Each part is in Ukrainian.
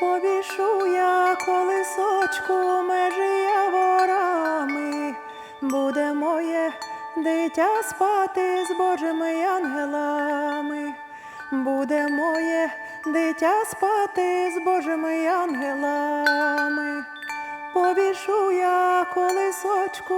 Повішу я колисочку межі яворами, буде моє дитя спати з Божими ангелами, буде моє дитя спати з Божими ангелами. Повішу я колисочку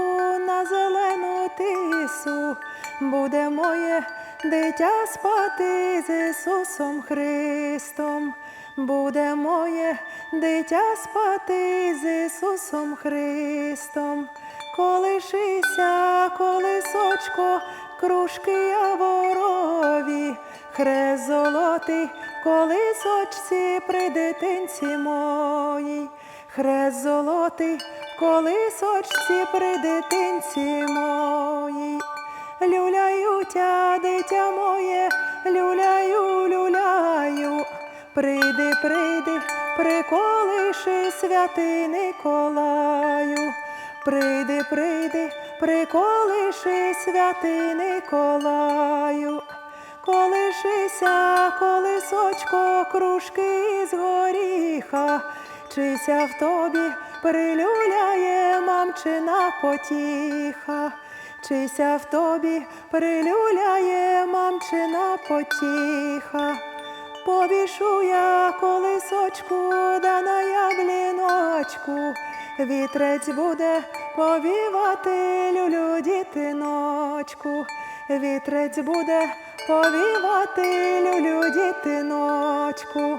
на зелену тису, буде моє дитя спати з Ісусом Христом, буде моє дитя спати з Ісусом Христом. Колишися, колисочко, кружки яворові, хрест золотий, колисочці при дитинці моїй. Хрест золотий, колисочці при дитинці моїй. Люляютя, дитя моє, люляю. Прийди, прийди, приколиши святий Николаю. Прийди, прийди, приколиши святий Николаю. Колишися, колисочко, кружки з горіха, чися в тобі прилюляє мамчина потіха, чися в тобі прилюляє мамчина потіха. Повішу я колисочку, да на ябліночку, вітрець буде повівати люлю дітиночку, вітрець буде повівати люлю дітиночку,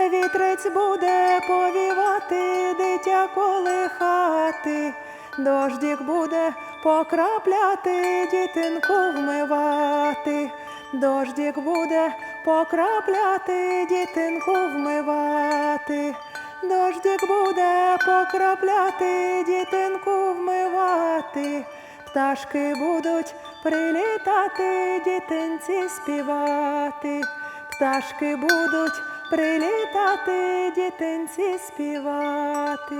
вітрець буде повівати дитя колихати, дождік буде покрапляти, дітинку вмивати. Дождік буде покрапляти, дітинку вмивати. Дождік буде покрапляти, дітинку вмивати. Пташки будуть прилітати, дітинці співати. Пташки будуть прилітати, дітинці співати.